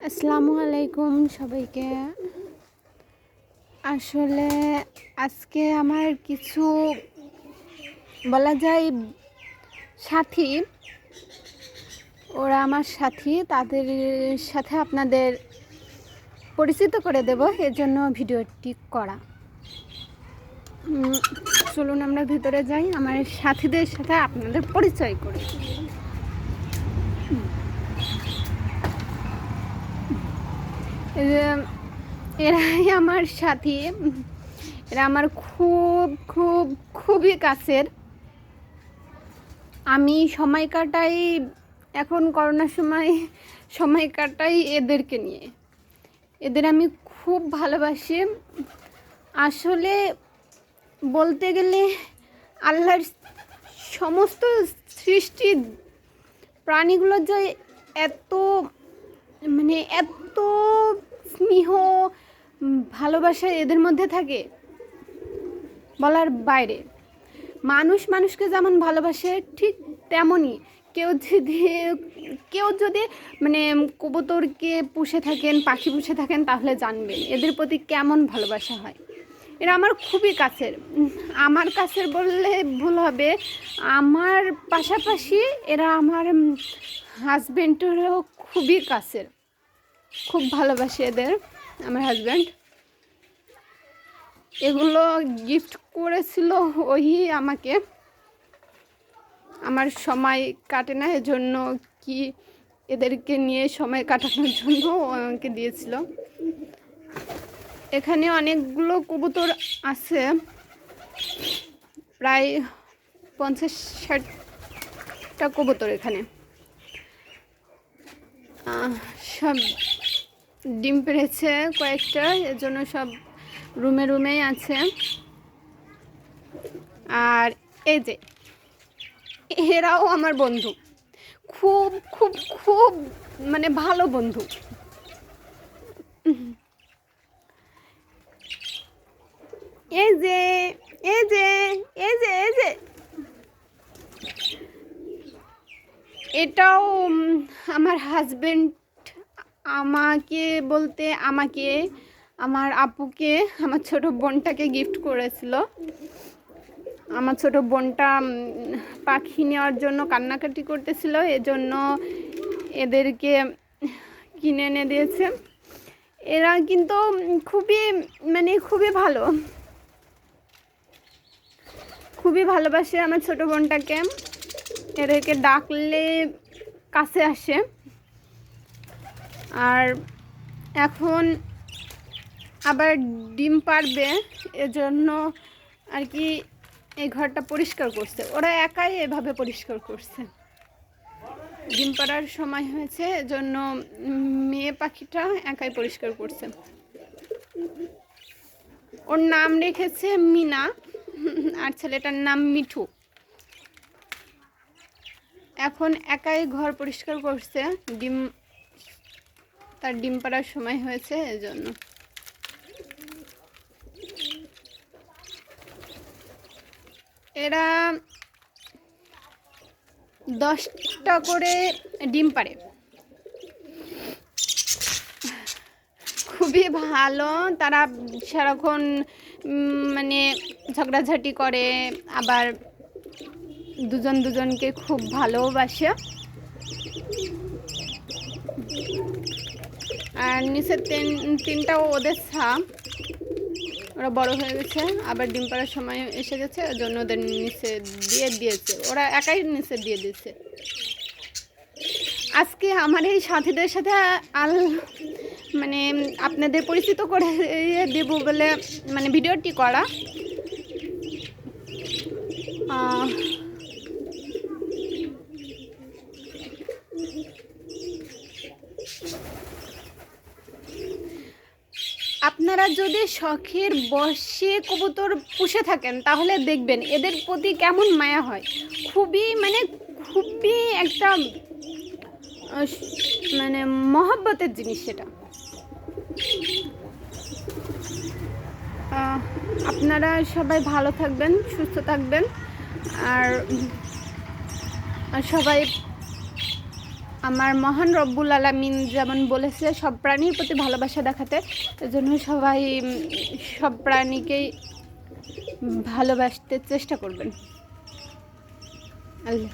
আসসালামু আলাইকুম সবাইকে। আসলে আজকে আমার কিছু বলা যায় সাথী। ওরা আমার সাথী, তাদের সাথে আপনাদের পরিচিত করে দেব এর জন্য ভিডিওটি করা। চলুন আমরা ভিতরে যাই, আমার সাথীদের সাথে আপনাদের পরিচয় করি এই যে এরাই আমার সাথী। এরা আমার খুব খুব, খুবই কাছের। আমি সময় কাটাই এখন করোনার সময় সময় কাটাই এদেরকে নিয়ে। এদের আমি খুব ভালোবাসি। আসলে বলতে গেলে আল্লাহর সমস্ত সৃষ্টি প্রাণীগুলো যে এত মানে এত স্নেহ উম, ভালোবাসা এদের মধ্যে থাকে? বলার বাইরে। মানুষ মানুষকে যেমন ভালোবাসে, ঠিক তেমনই। কেউ যদি কেউ যদি মানে কবুতরকে পুষে থাকেন, পাখি পুষে থাকেন, তাহলে জানবেন এদের প্রতি কেমন ভালোবাসা হয়। এরা আমার খুবই কাছের। আমার কাছের বললে ভুল হবে। আমার পাশাপাশি এরা আমার হাজব্যান্ডেরও খুবই কাছের। খুব ভালোবাসি এদের, আমার হাজব্যান্ড এগুলো গিফট করেছিল ওই আমাকে। আমার সময় কাটে না, এজন্য কি এদেরকে নিয়ে সময় কাটানোর জন্য আমাকে দিয়েছিল। এখানে অনেকগুলো কবুতর আছে, প্রায় পঞ্চাশ ষাটটা কবুতর এখানে। সব ডিম পেড়েছে কয়েকটা এর জন্য সব রুমে রুমেই আছে। আর এই যে, এরাও আমার বন্ধু। খুব খুব খুব মানে ভালো বন্ধু। এই যে এই যে এই যে এই যে। এটাও আমার হাজবেন্ড আমাকে বলতে, আমাকে আমার আপুকে, আমার ছোট বোনটাকে গিফট করেছিল। আমার ছোট বোনটা পাখি নেওয়ার জন্য কান্নাকাটি করতেছিল, এজন্য এদেরকে কিনে এনে দিয়েছে। এরা কিন্তু খুবই মানে খুবই ভালো। খুবই ভালোবাসে আমার ছোট বোনটাকে। এদেরকে ডাকলে কাছে আসে। আর এখন আবার ডিম পারবে, এজন্য আর কি এই ঘরটা পরিষ্কার করছে। ওরা একাই এভাবে পরিষ্কার করছে। ডিম পাড়ার সময় হয়েছে, এজন্য মেয়ে পাখিটা একাই পরিষ্কার করছে। ওর নাম রেখেছে মিনা, আর ছেলেটার নাম মিঠু। এখন একাই ঘর পরিষ্কার করছে, ডিম, তার ডিম পাড়ার সময় হয়েছে, এজন্য। এরা দশটা করে ডিম পাড়ে। খুবই ভালো। তারা সারাক্ষণ মানে ঝগড়াঝাটি করে, আবার দুজন দুজনকে খুব ভালোবাসে। আর নিচের তিন, তিনটাও ওদের ছাপ ওরা বড় হয়ে গেছে, আবার ডিম পাড়ার সময় এসে গেছে ওই জন্য ওদের নিচে দিয়ে দিয়েছে। ওরা একাই নিচে দিয়ে দিয়েছে। আজকে আমার এই সাথীদের সাথে আল মানে আপনাদের পরিচিত করে দেবো বলে মানে ভিডিওটি করা। আপনারা যদি শখের বসে কবুতর পুষে থাকেন, তাহলে দেখবেন এদের প্রতি কেমন মায়া হয়। খুবই মানে খুবই একটা মানে মহব্বতের জিনিস সেটা। আপনারা সবাই ভালো থাকবেন, সুস্থ থাকবেন। আর সবাই আমার মহান রব্বুল আলমিন যেমন বলেছে, সব প্রাণীর প্রতি ভালোবাসা দেখাতে জন্য সবাই সব প্রাণীকেই ভালোবাসতে চেষ্টা করবেন। আল্লাহ